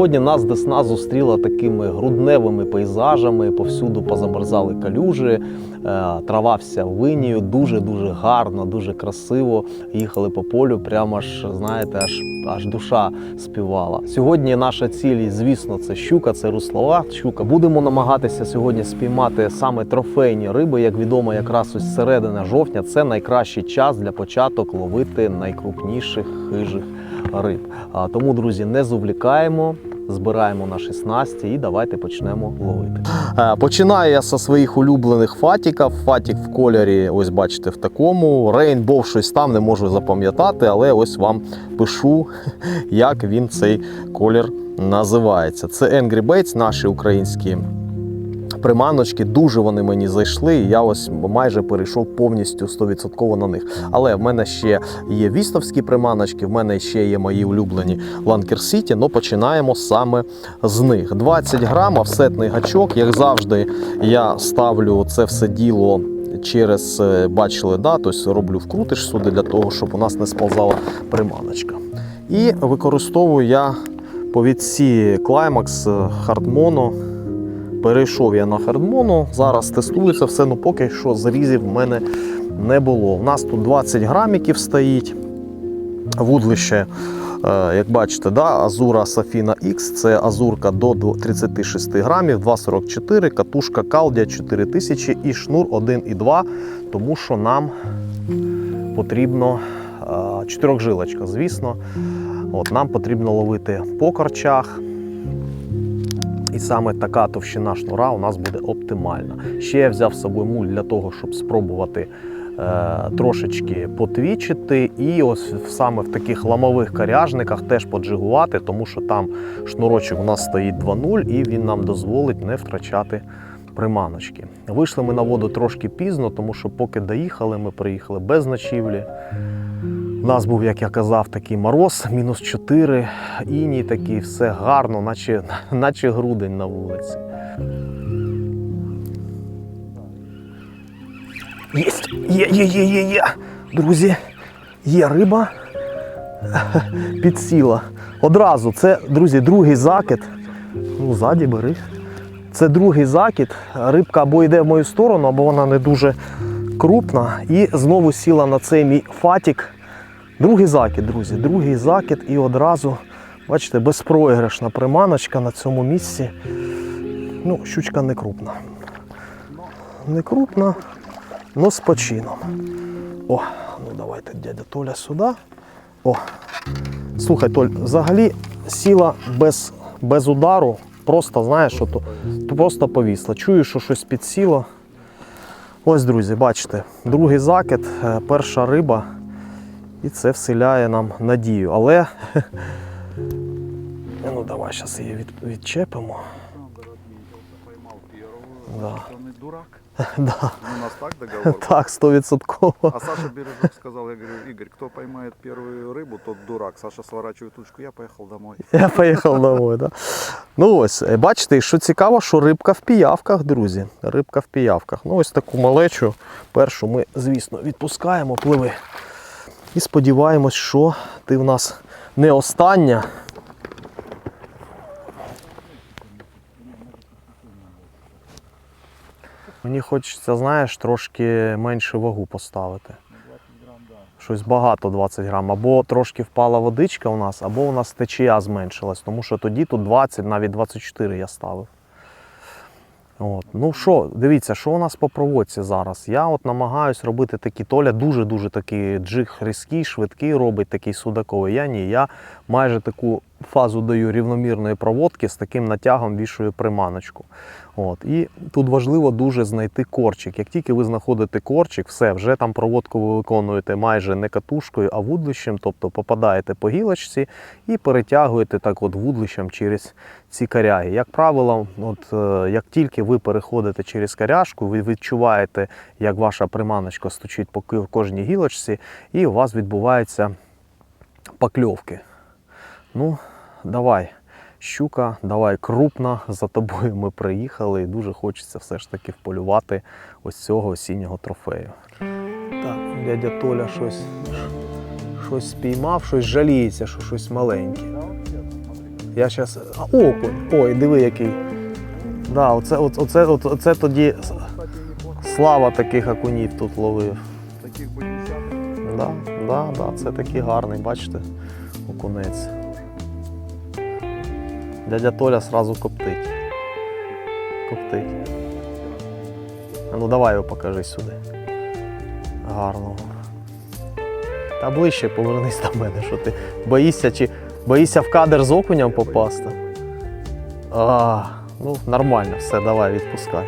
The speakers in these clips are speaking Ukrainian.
Сьогодні нас Десна зустріла такими грудневими пейзажами, повсюду позамерзали калюжі, е, трава вся винію, дуже-дуже гарно, дуже красиво. Їхали по полю, прямо ж, знаєте, аж, аж душа співала. Сьогодні наша ціль, звісно, це щука, це руслова щука. Будемо намагатися сьогодні спіймати саме трофейні риби. Як відомо, якраз ось середина жовтня це найкращий час для початок ловити найкрупніших хижих риб. Тому, друзі, не зволікаємо, збираємо наші снасті і давайте почнемо ловити. Е, Починаю я зі своїх улюблених фатіків. Фатік в кольорі, ось бачите, в такому. Рейнбов щось там не можу запам'ятати, але ось вам пишу, як він цей колір називається. Це Angry Baits, наші українські приманочки. Дуже вони мені зайшли. і Я ось майже перейшов повністю 100% на них. Але в мене ще є вістовські приманочки, в мене ще є мої улюблені Ланкер Сіті. Ну починаємо саме з них. 20 грам, офсетний гачок. Як завжди, я ставлю це все діло. Через е, бачили, да, тобто роблю вкрутиш сюди для того, щоб у нас не сползала приманочка. І використовую я повідці Climax Hard Mono. Перейшов я на хардмону, зараз тестується все, ну поки що зарізів в мене не було. У нас тут 20 граміків стоїть. Вудлище, е, як бачите, да, Азура Safina X це азурка до 36 грамів, 2,44, катушка Калдія 4000 і шнур 1,2, тому що нам потрібно е, чотирьохжилочка, звісно. От, нам потрібно ловити по корчах. І саме така товщина шнура у нас буде оптимальна. Ще я взяв з собою муль для того, щоб спробувати е, трошечки потвічити. І ось саме в таких ламових коряжниках теж поджигувати, тому що там шнурочок у нас стоїть 2.0 і він нам дозволить не втрачати приманочки. Вийшли ми на воду трошки пізно, тому що поки доїхали, ми приїхали без ночівлі. У нас був, як я казав, такий мороз, мінус 4, іній такий, все гарно, наче, наче грудень на вулиці. Єсть! Є, є, є, є, є! Друзі, є риба. Підсіла. Одразу, це, друзі, другий закид. Ну, ззаді бери. Це другий закид. Рибка або йде в мою сторону, або вона не дуже крупна. І знову сіла на цей мій фатік. Другий закид, друзі, другий закид і одразу, бачите, безпроіграшна приманочка на цьому місці. Ну, щучка не крупна. Не крупна, але з почином. О, ну давайте дядя Толя сюди. О. Слухай, Толь, взагалі сіла без, без удару, просто, знаєш, що то, то просто повісла. Чую, що щось підсіло. Ось, друзі, бачите, другий закид, е, перша риба. І це вселяє нам надію. Але ну давай зараз її від, відчепимо. Да. Дурак. Да, У нас так договор? так, стовідсотково. А Саша Бережок сказал, я говорю, Игорь, кто поймает первую рыбу, тот дурак. Саша сворачивает удочку, я поехал домой. Я поїхав домой. Да. Ну ось, е, бачите, що цікаво, що рибка в піявках, друзі. Рибка в піявках. Ну ось таку малечу. Першу ми, звісно, відпускаємо, пливи. І сподіваємось, що ти в нас не остання. Мені хочеться, знаєш, трошки менше вагу поставити. Щось багато 20 грам. Або трошки впала водичка у нас, або у нас течія зменшилась, тому що тоді тут 20, навіть 24 я ставив. От. Ну що, дивіться, що у нас по проводці зараз? Я от намагаюсь робити такі Толя дуже-дуже такий джиг різкий, швидкий робить такий судаковий. Я ні. Я майже таку фазу даю рівномірної проводки з таким натягом вішую приманочку. От. І тут важливо дуже знайти корчик. Як тільки ви знаходите корчик, все, вже там проводку ви виконуєте майже не катушкою, а вудлищем, тобто попадаєте по гілочці і перетягуєте так от вудлищем через ці коряги. Як правило, от, е, як тільки ви переходите через коряжку, ви відчуваєте, як ваша приманочка стучить по кожній гілочці, і у вас відбуваються покльовки. Ну, давай, щука, давай крупна, за тобою ми приїхали і дуже хочеться все ж таки вполювати ось цього осіннього трофею. Так, дядя Толя щось, щось спіймав, щось жаліється, що щось маленьке. Я зараз. Окунь. Ой, диви який. Да, оце, оце, оце, тоді слава таких окунів тут ловив. Таких. Да, да, да, це такий гарний, бачите, окунець. Дядя Толя сразу коптить. Коптить. Ну давай його покажи сюди. Гарного. Та ближче повернись до мене, що ти боїшся чи боїшся в кадр з окуням попасти. А, ну нормально, все, давай, відпускай.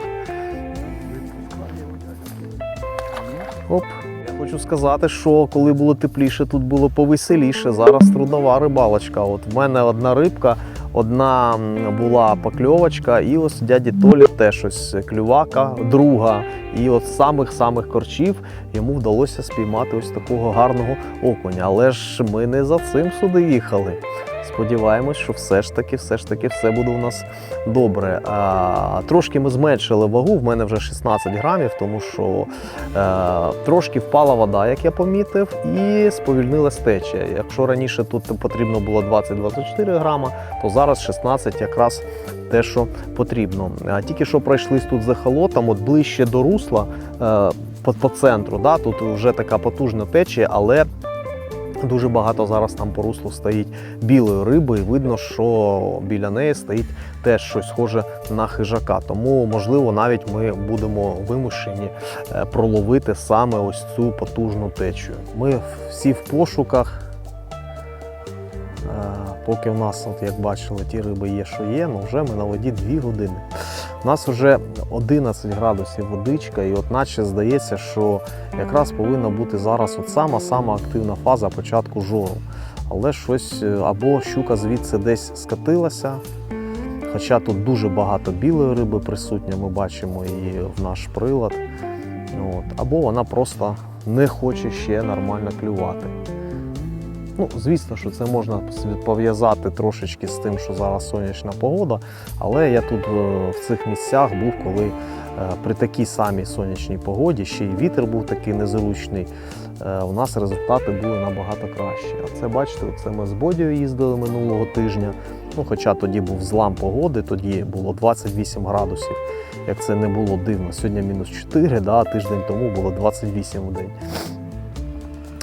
Оп. Я хочу сказати, що коли було тепліше, тут було повеселіше. Зараз трудова рибалочка. От в мене одна рибка, одна була покльовочка, і ось дяді Толі теж ось клювака, друга. І от самих-самих корчів йому вдалося спіймати ось такого гарного окуня. Але ж ми не за цим сюди їхали. Сподіваємось, що все ж таки, все ж таки, все буде у нас добре. А, трошки ми зменшили вагу. В мене вже 16 грамів, тому що е, трошки впала вода, як я помітив, і сповільнилась течія. Якщо раніше тут потрібно було 20-24 грама, то зараз 16 якраз те, що потрібно. А тільки що пройшлись тут з ехолотом, от ближче до русла е, по, по центру. Да, тут вже така потужна течія, але Дуже багато зараз там по руслу стоїть білої риби, і видно, що біля неї стоїть теж щось схоже на хижака. Тому, можливо, навіть ми будемо вимушені е, проловити саме ось цю потужну течію. Ми всі в пошуках. Е, Поки в нас, от як бачили, ті риби є, що є, ну вже ми на воді 2 години. У нас вже 11 градусів водичка, і от наче здається, що якраз повинна бути зараз от сама сама активна фаза початку жору. Але щось е, або щука звідси десь скатилася. Хоча тут дуже багато білої риби присутня, ми бачимо і в наш прилад. От. Або вона просто не хоче ще нормально клювати. Ну, звісно, що це можна пов'язати трошечки з тим, що зараз сонячна погода, але я тут е, в цих місцях був, коли е, при такій самій сонячній погоді, ще й вітер був такий незручний, е, у нас результати були набагато кращі. А це бачите, це ми з Бодією їздили минулого тижня. Ну, хоча тоді був злам погоди, тоді було 28 градусів. Як це не було дивно. Сьогодні мінус 4, да, тиждень тому було 28 в день.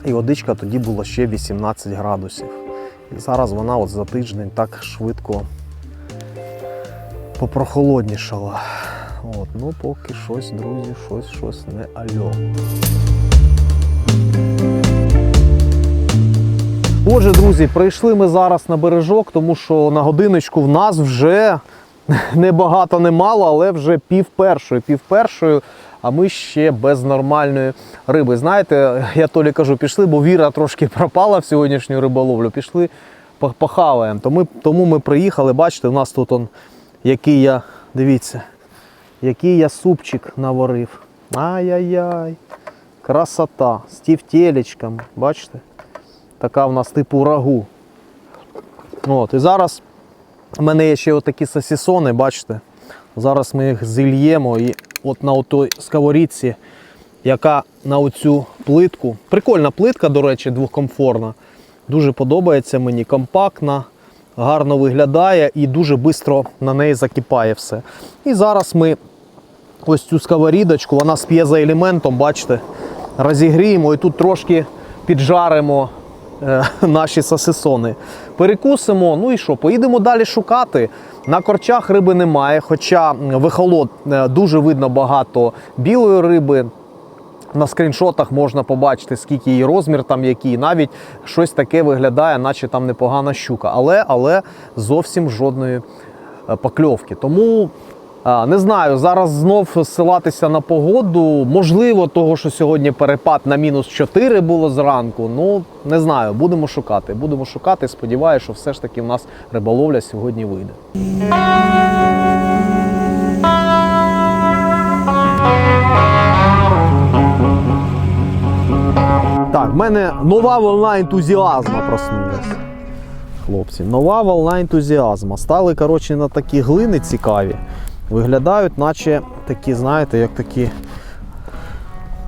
І водичка тоді була ще 18 градусів. І зараз вона от за тиждень так швидко попрохолоднішала. От, ну поки щось, друзі, щось, щось не альо. Отже, друзі, прийшли ми зараз на бережок, тому що на годиночку в нас вже не багато, не мало, але вже пів першої, пів першої, а ми ще без нормальної риби. Знаєте, я Толі кажу, пішли, бо віра трошки пропала в сьогоднішню риболовлю. Пішли похаваємо. Тому, тому ми приїхали. Бачите, у нас тут он, який я, дивіться, який я супчик наварив. Ай-яй-яй, красота. З тівтєлечком, бачите? Така в нас типу рагу. От, і зараз у мене є ще отакі сосісони, бачите. Зараз ми їх зільємо і от на той сковорідці, яка на оцю плитку. Прикольна плитка, до речі, двохкомфорна. Дуже подобається мені, компактна, гарно виглядає і дуже швидко на неї закипає все. І зараз ми ось цю сковорідочку, вона з п'єзоелементом, бачите, розігріємо і тут трошки піджаримо наші сосисони. Перекусимо, ну і що, поїдемо далі шукати. На корчах риби немає, хоча вихолод е, дуже видно багато білої риби. На скріншотах можна побачити, скільки її розмір там який. Навіть щось таке виглядає, наче там непогана щука. Але, але зовсім жодної е, покльовки. Тому не знаю, зараз знов ссилатися на погоду. Можливо, того, що сьогодні перепад на мінус 4 було зранку. Ну не знаю, будемо шукати. Будемо шукати. Сподіваюся, що все ж таки в нас риболовля сьогодні вийде. Так, в мене нова волна ентузіазму проснулася. Хлопці, нова волна ентузіазму. Стали, коротше, на такі глини цікаві. Виглядають, наче такі, знаєте, як такі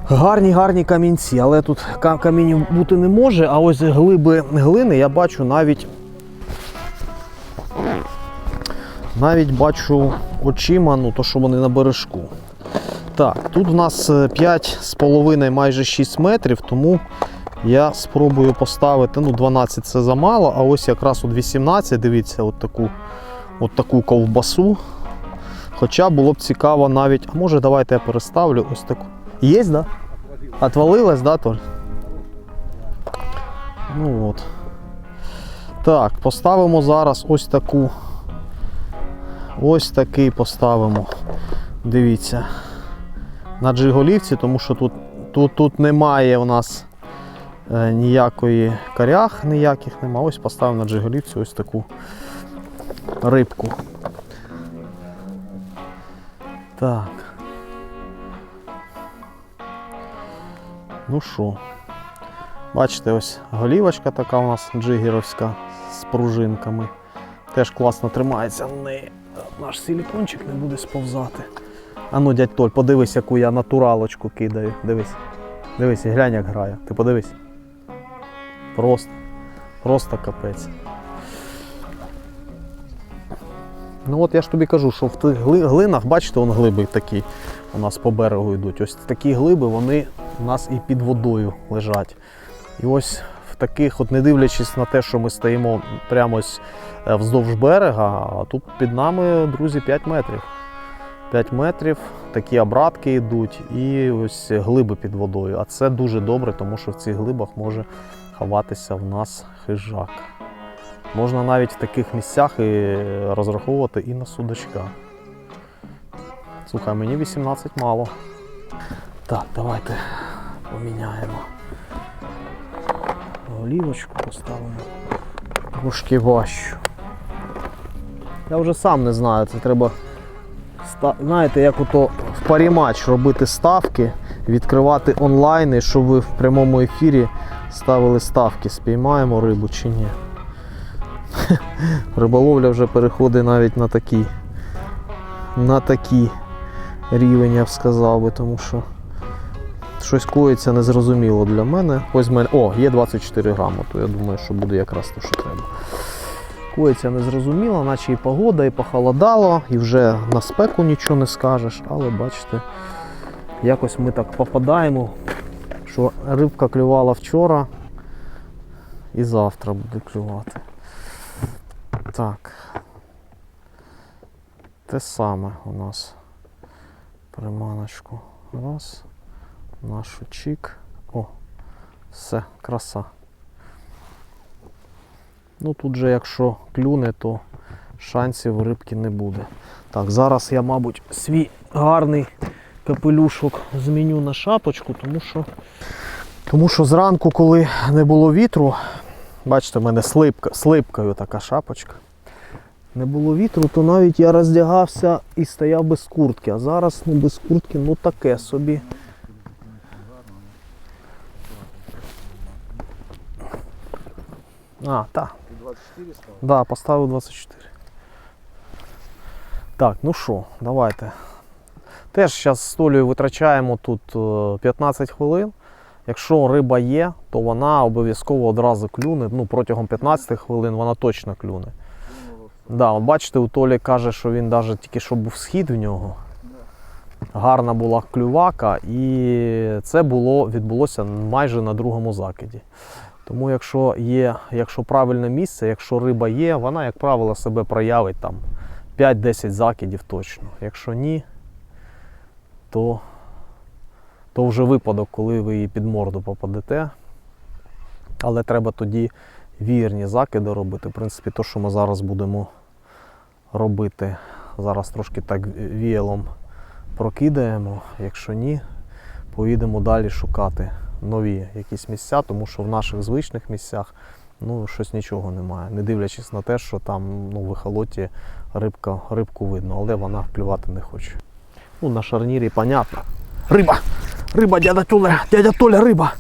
гарні, гарні камінці. Але тут ка- камінів бути не може, а ось глиби глини я бачу навіть Навіть бачу очима, ну то що вони на бережку. Так, тут в нас 5,5, майже 6 метрів, тому я спробую поставити. Ну, 12 це замало, а ось якраз от 18, дивіться, от таку, от таку ковбасу. Хоча було б цікаво навіть. А може давайте я переставлю ось таку. Є, да? Отвалилась, да, Толь? Ну от. Так, поставимо зараз ось таку. Ось такий поставимо. Дивіться. На джиголівці, тому що тут, тут, тут немає у нас е, ніякої корях, ніяких нема. Ось поставимо на джиголівці ось таку рибку. Так. Ну що, бачите, ось голівочка така у нас джигерівська з пружинками. Теж класно тримається. Не, наш силікончик не буде сповзати. А ну, дядь Толь, подивись, яку я натуралочку кидаю. Дивись. Дивись, глянь, як грає. Ти подивись. Просто. Просто капець. Ну от я ж тобі кажу, що в тих глинах, бачите, вон глиби такі у нас по берегу йдуть. Ось такі глиби, вони у нас і під водою лежать. І ось в таких, от не дивлячись на те, що ми стоїмо прямо ось е, вздовж берега, а тут під нами, друзі, 5 метрів. 5 метрів, такі обратки йдуть і ось глиби під водою. А це дуже добре, тому що в цих глибах може ховатися в нас хижак. Можна навіть в таких місцях і розраховувати і на судачка. Слухай, мені 18 мало. Так, давайте поміняємо. Олівочку поставимо. Трошки важчу. Я вже сам не знаю, це треба. Знаєте, як ото в парімач робити ставки, відкривати онлайн, щоб ви в прямому ефірі ставили ставки, спіймаємо рибу чи ні. Риболовля вже переходить навіть на такий, на такий рівень, я б сказав би, тому що щось коїться незрозуміло для мене. Ось мене. О, є 24 грами, то я думаю, що буде якраз те, що треба. Коїться незрозуміло, наче і погода, і похолодало, і вже на спеку нічого не скажеш, але бачите, якось ми так попадаємо, що рибка клювала вчора і завтра буде клювати. Так. Те саме у нас приманочку. Раз. Нашу чік. О, все, краса. Ну тут же, якщо клюне, то шансів рибки не буде. Так, зараз я, мабуть, свій гарний капелюшок зміню на шапочку, тому що, тому що зранку, коли не було вітру, бачите, в мене слипка, слипкою така шапочка. Не було вітру, то навіть я роздягався і стояв без куртки. А зараз ну, без куртки ну таке собі. А, так. 24 стало? Да, поставив 24. Так, ну що, давайте. Теж зараз з Толею витрачаємо тут е, 15 хвилин. Якщо риба є, то вона обов'язково одразу клюне. Ну, протягом 15 хвилин вона точно клюне. Да, от бачите, у Толі каже, що він навіть тільки що був схід в нього. Гарна була клювака, і це було, відбулося майже на другому закиді. Тому якщо є, якщо правильне місце, якщо риба є, вона, як правило, себе проявить там 5-10 закидів точно. Якщо ні, то, то вже випадок, коли ви її під морду попадете. Але треба тоді вірні закиди робити. В принципі, то, що ми зараз будемо робити, зараз трошки так віялом прокидаємо. Якщо ні, поїдемо далі шукати нові якісь місця, тому що в наших звичних місцях ну, щось нічого немає. Не дивлячись на те, що там ну, в ехолоті рибка, рибку видно, але вона клювати не хоче. Ну, на шарнірі понятно. Риба! Риба, дядя Толя, дядя Толя, риба!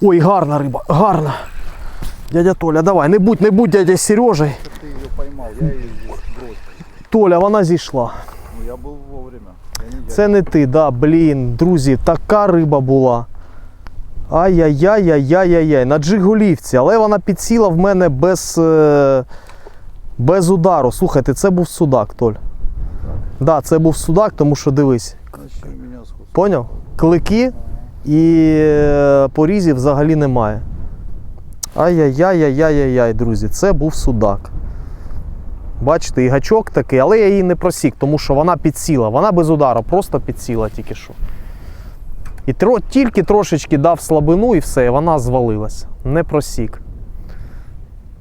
Ой, гарна риба, гарна! Дядя Толя, давай, не будь, не будь дядя Сережей. Ты ее поймал, я ее бросил. Толя, вона зійшла. Ну, я был вовремя. Я не Це не ти, да, блін, друзі, така риба була. Ай-яй-яй-яй-яй-яй-яй. на джиголівці, але вона підсіла в мене без, е, Без удару. Слухайте, це був судак, Толь. Так, да, це був судак, тому що дивись. Значит, у меня сход. Поняв? Клики і е, порізів взагалі немає. Ай-яй-яй-яй-яй-яй, друзі, це був судак. Бачите, і гачок такий, але я її не просік, тому що вона підсіла. Вона без удару, просто підсіла тільки що. І тро, тільки трошечки дав слабину і все, і вона звалилась. Не просік.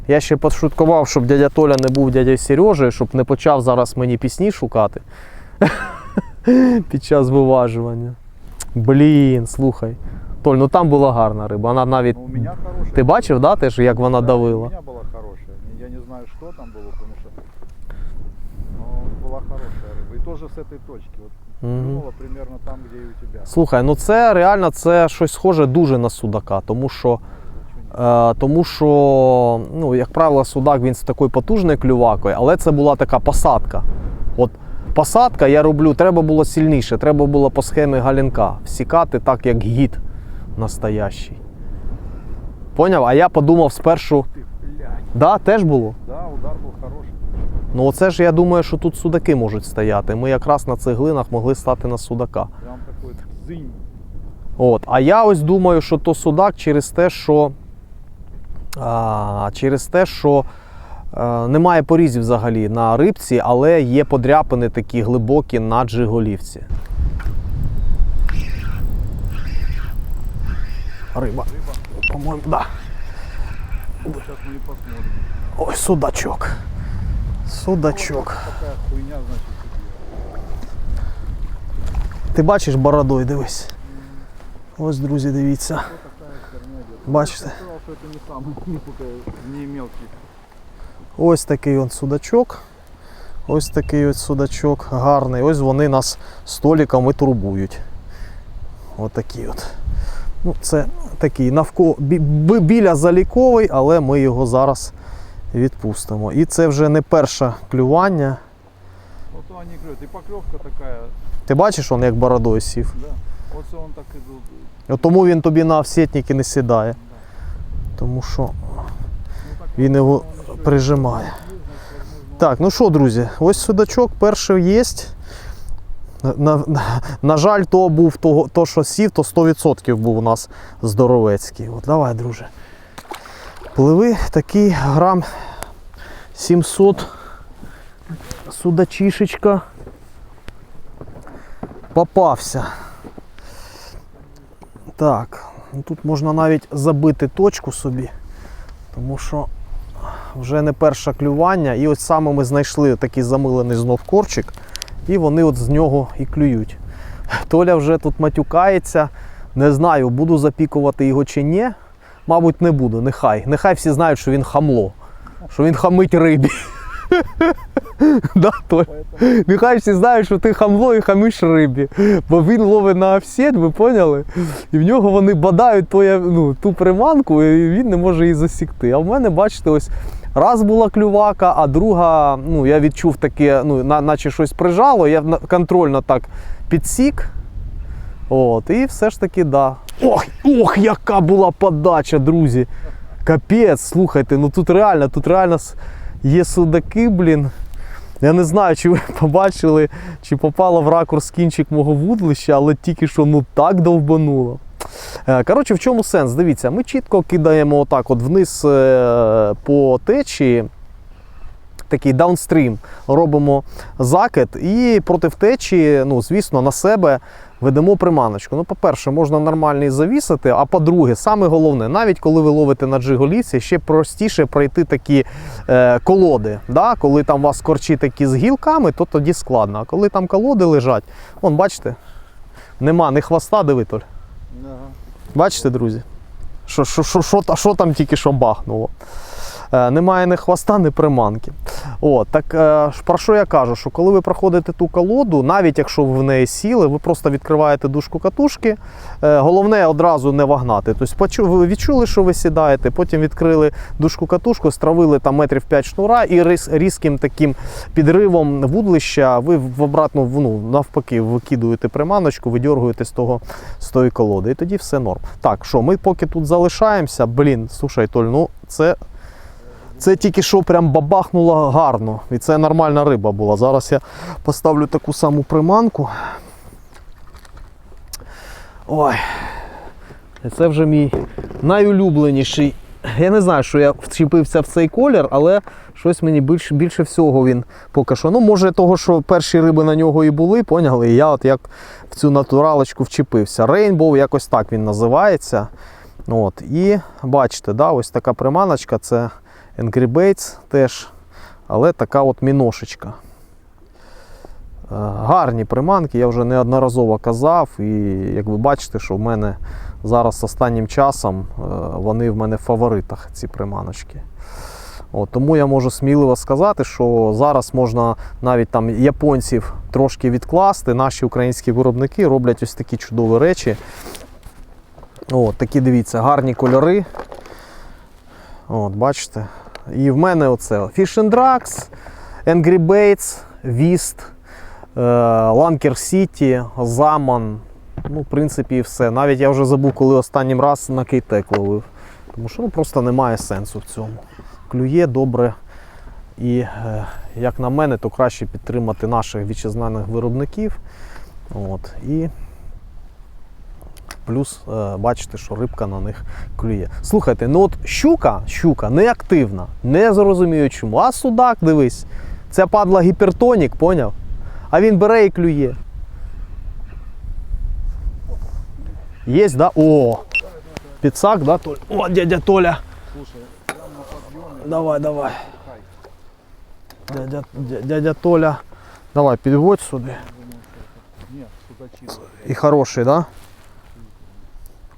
Я ще пошуткував, щоб дядя Толя не був дядя Сережею, щоб не почав зараз мені пісні шукати під час виважування. Блін, слухай. Толь, ну там була гарна риба. Вона навіть. Но у меня хорошая. Ти бачив, да, теж, як вона Да, давила? У меня была хорошая. Не- Я не знаю, что там было, потому что но была хорошая рыба. И тоже с этой точки. Вот Мгм. клюнула примерно там, где и у тебя. Слухай, ну це реально це щось схоже дуже на судака, тому що. Е, тому що, ну, як правило, судак він з такою потужною клювакою, але це була така посадка. От посадка я роблю, треба було сильніше, треба було по схемі галінка всікати так, як гід настоящий. Поняв? А я подумав спершу, Ты, блядь. да, теж було. Да, удар был хороший. Ну оце ж я думаю, що тут судаки можуть стояти. Ми якраз на цих глинах могли стати на судака. Прям такой зынь. От. А я ось думаю, що то судак через те, що, а, через те, що е, немає порізів взагалі на рибці, але є подряпини такі глибокі на джиголівці. Риба. По-моєму, да. Сейчас мы и посмотрим. Ой, судачок. Судачок. Такая хуйня, значит, тебе. Ти бачиш бородою, дивись. Ось, друзі, дивіться. Что такая херня идет? Бачите? Я сказал, что это не самый мелкий, не мелкий. Ось такий он судачок. Ось такий ось судачок гарний. Ось вони нас століком і турбують. Отакий от. Ну, це такий навко... бі- бі- біля заліковий, але ми його зараз відпустимо. І це вже не перше клювання. Вот то они клюют. И поклевка такая, Ти бачиш, он як бородою сів. да. Все он так ду- От Тому він тобі на офсетники не сідає. Тому що Ну, він його прижимає. Так, ну що, друзі, ось судачок перший є. На, на, на жаль, то був того, то, що сів, то 100% був у нас здоровецький. От давай, друже. Пливи такий грам 700 судачишечка. Попався. Так, ну тут можна навіть забити точку собі, тому що вже не перше клювання. І ось саме ми знайшли такий замилений знов корчик, і вони от з нього і клюють. Толя вже тут матюкається. Не знаю, буду запікувати його чи ні. Мабуть, не буду, нехай. Нехай всі знають, що він хамло, що він хамить рибі. Да, Толь? Нехай всі знають, що ти хамло і хамиш рибі. Бо він ловить на офсет, ви поняли? І в нього вони бадають твоє, ну, ту приманку, і він не може її засікти. А в мене, бачите, ось раз була клювака, а друга, ну, я відчув таке, ну, наче щось прижало, я контрольно так підсік. От, і все ж таки, да. Ох, ох, яка була подача, друзі. Капець, слухайте, ну тут реально, тут реально є судаки, блін. Я не знаю, чи ви побачили, чи попало в ракурс кінчик мого вудлища, але тільки що ну так довбануло. Е, Коротше, в чому сенс? Дивіться, ми чітко кидаємо отак от вниз е, по течії. Такий даунстрім робимо закид і проти течії, ну, звісно, на себе ведемо приманочку. Ну, по-перше, можна нормально і завісити, а по-друге, саме головне, навіть коли ви ловите на джиголівці, ще простіше пройти такі е, колоди. Да? Коли там у вас корчі такі з гілками, то тоді складно. А коли там колоди лежать, вон, бачите, нема ні хвоста, диви, Толь. Бачите, друзі? Що, що, що, що, що там тільки що бахнуло? Е, немає ні хвоста, ні приманки. От, так е, про що я кажу? Що коли ви проходите ту колоду, навіть якщо ви в неї сіли, ви просто відкриваєте дужку катушки. Е, головне одразу не вагнати. Тобто ви відчули, що ви сідаєте, потім відкрили дужку катушку, стравили там метрів 5 шнура і різ, різким таким підривом вудлища ви в обратну, ну, навпаки, викидуєте приманочку, видьоргуєте з того з тої колоди. І тоді все норм. Так, що, ми поки тут залишаємося, блін, слушай, Толь, ну це Це тільки що прям бабахнуло гарно. І це нормальна риба була. Зараз я поставлю таку саму приманку. Ой. Це вже мій найулюбленіший. Я не знаю, що я вчепився в цей колір, але щось мені більше, більше всього він поки що. Ну, може, того, що перші риби на нього і були, поняли? І я от як в цю натуралочку вчепився. Рейнбоу, якось так він називається. От. І бачите, да, ось така приманочка, це Angry Baits теж, але така от міношечка. Е, Гарні приманки, я вже неодноразово казав, і як ви бачите, що в мене зараз останнім часом е, вони в мене в фаворитах, ці приманочки. От, тому я можу сміливо сказати, що зараз можна навіть там японців трошки відкласти. Наші українські виробники роблять ось такі чудові речі. От, такі дивіться, гарні кольори. От, бачите. І в мене оце Fish and Drugs, Angry Baits, Vist, е, Lanker City, Zaman. Ну, в принципі, і все. Навіть я вже забув, коли останнім раз на кейтек ловив. Тому що ну, просто немає сенсу в цьому. Клює добре. І, е, як на мене, то краще підтримати наших вітчизняних виробників. От, і плюс е, бачите, що рибка на них клює. Слухайте, ну от щука, щука не активна, не зрозумію чому. А судак, дивись, це падла гіпертонік, поняв? А він бере і клює. Є, да? О! Підсак, да, Толя? О, дядя Толя. Давай, давай. Дядя, дя- дядя Толя. Давай, підводь сюди. І хороший, да?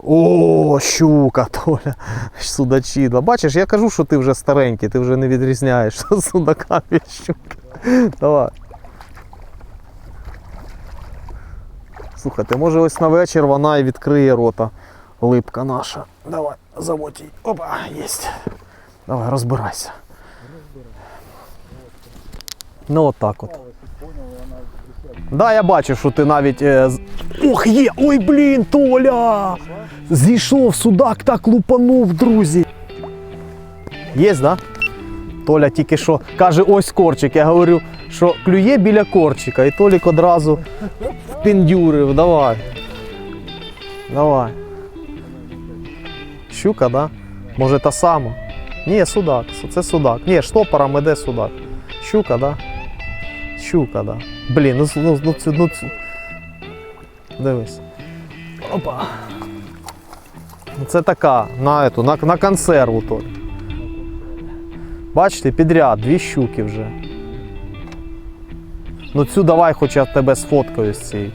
О, щука, Толя. Судачіда. Бачиш, я кажу, що ти вже старенький, ти вже не відрізняєш судака від щуки. Давай. Слухайте, може ось на вечір вона і відкриє рота. Липка наша. Давай, заводь її. Опа, єсть. Давай, розбирайся. Ну, от. Она присядет. Да, я бачив, що ти навіть. Е, Ох, є! Ой, блін, Толя! Зійшов судак, так лупанув, друзі. Є, да? Толя тільки що каже, ось корчик. Я говорю, що клює біля корчика. І Толік одразу впендюрив. Давай. Давай. Щука, да? Може та сама? Ні, судак. Це судак. Ні, штопором іде судак. Щука, да? Щука, да. Блін, ну, ну, ну, ну. Дивись. Опа. Це така, на, ету, на, на консерву то. Бачите, підряд, дві щуки вже. Ну цю давай хоч я тебе сфоткаю з цією.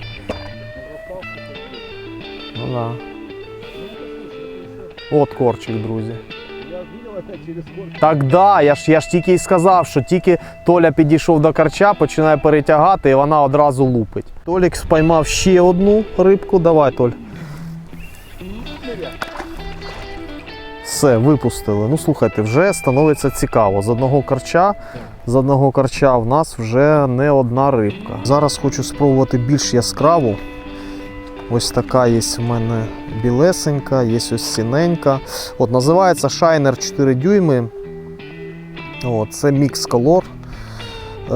Ну да. От корчик, друзі. Так да, я ж, я ж тільки й сказав, що тільки Толя підійшов до карча, починає перетягати і вона одразу лупить. Толік спіймав ще одну рибку. Давай, Толь. Все, випустили. Ну слухайте, вже становиться цікаво. З одного карча, з одного карча в нас вже не одна рибка. Зараз хочу спробувати більш яскраву. Ось така є в мене білесенька, є ось сіненька. От називається Shiner 4 дюйми. От, це мікс колор. Е,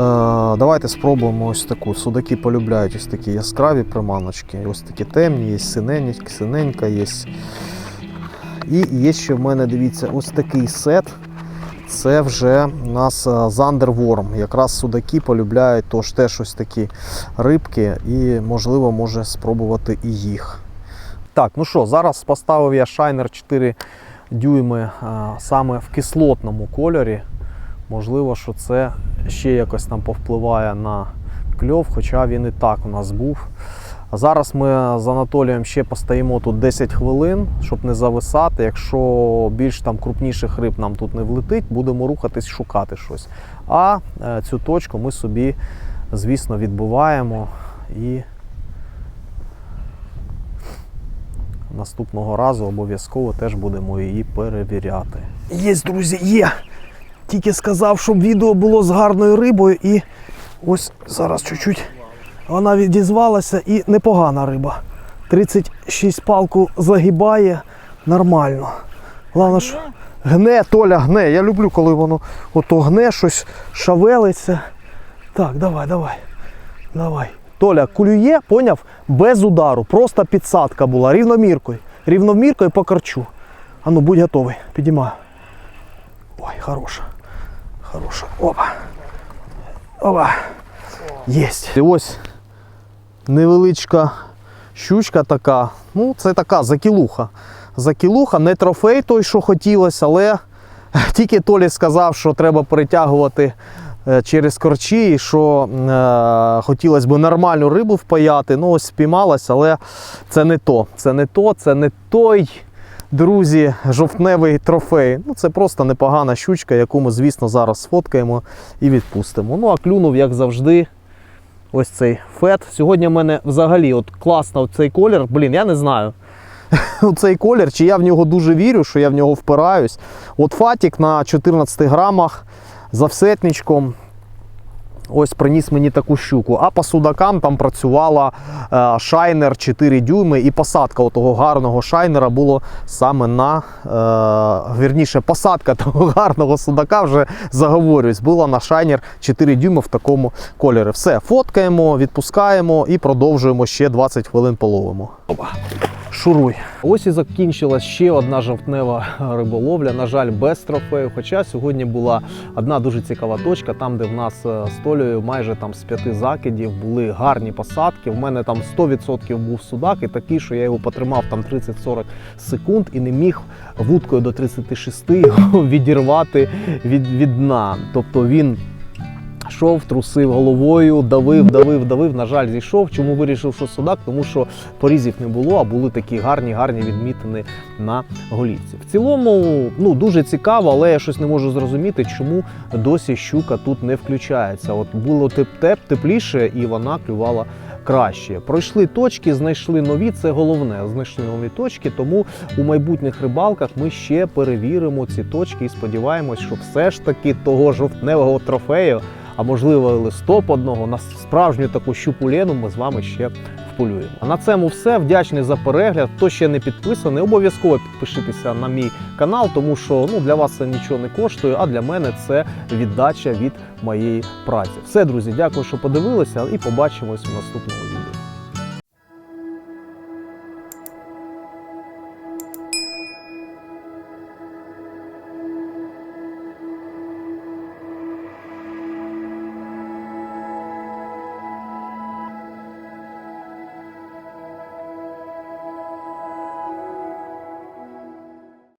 давайте спробуємо ось таку. Судаки полюбляють ось такі яскраві приманочки. Ось такі темні, є синенька, синенька є. І є ще в мене, дивіться, ось такий сет. Це вже у нас е, Зандерворм. Якраз судаки полюбляють тож теж ось такі рибки, і можливо може спробувати і їх. Так, ну що, зараз поставив я Shiner 4 дюйми е, саме в кислотному кольорі. Можливо, що це ще якось там повпливає на кльов, хоча він і так у нас був. Зараз ми з Анатолієм ще постоїмо тут 10 хвилин, щоб не зависати. Якщо більш там крупніших риб нам тут не влетить, будемо рухатись шукати щось. А е, цю точку ми собі, звісно, відбуваємо і наступного разу обов'язково теж будемо її перевіряти. Є, друзі, є! Тільки сказав, щоб відео було з гарною рибою, і ось зараз чуть-чуть вона відізвалася і непогана риба. 36 палку загибає нормально. Головне, що Гне, Толя, гне. Я люблю, коли воно ото гне, щось шавелиться. Так, давай, давай. Давай. Толя, клює, поняв? Без удару. Просто підсадка була. Рівноміркою. Рівноміркою по корчу. А ну, будь готовий. Підіймаю. Ой, хороша. Хороша. Опа. Опа. Єсть. І ось невеличка щучка така. Ну, це така закілуха. Закілуха, не трофей той, що хотілося, але тільки Толі сказав, що треба перетягувати е, через корчі, і що е, хотілося б нормальну рибу впаяти. Ну, ось спіймалась, але це не то. Це не то, це не той. Друзі, жовтневий трофей. Ну, це просто непогана щучка, яку ми, звісно, зараз сфоткаємо і відпустимо. Ну, а клюнув, як завжди, ось цей фет. Сьогодні в мене взагалі от класно цей колір. Блін, я не знаю. Цей колір, чи я в нього дуже вірю, що я в нього впираюсь. От фатік на 14 грамах за всетничком. Ось приніс мені таку щуку. А по судакам там працювала е, шайнер 4 дюйми, і посадка того гарного шайнера було саме на е, вірніше, посадка того гарного судака вже заговорюсь, була на шайнер 4 дюйми в такому кольорі. Все, фоткаємо, відпускаємо і продовжуємо ще 20 хвилин половимо. Опа. Шуруй. Ось і закінчилась ще одна жовтнева риболовля. На жаль, без трофею. Хоча сьогодні була одна дуже цікава точка, там, де в нас е, з майже там з п'яти закидів були гарні посадки. В мене там 100% був судак, і такий, що я його потримав там 30-40 секунд і не міг вудкою до 36 його відірвати від, від дна. Тобто він. Йшов, трусив головою, давив, давив, давив. На жаль, зійшов. Чому вирішив, що судак? Тому що порізів не було, а були такі гарні, гарні відмітини на голівці. В цілому, ну дуже цікаво, але я щось не можу зрозуміти, чому досі щука тут не включається. От було теп-теп, тепліше, і вона клювала краще. Пройшли точки, знайшли нові. Це головне. Знайшли нові точки. Тому у майбутніх рибалках ми ще перевіримо ці точки і сподіваємось, що все ж таки того жовтневого трофею а можливо листоп листопадного, на справжню таку щупулену ми з вами ще вполюємо. А на цьому все. Вдячний за перегляд. Хто ще не підписаний, обов'язково підпишитися на мій канал, тому що ну, для вас це нічого не коштує, а для мене це віддача від моєї праці. Все, друзі, дякую, що подивилися, і побачимось у наступному відео.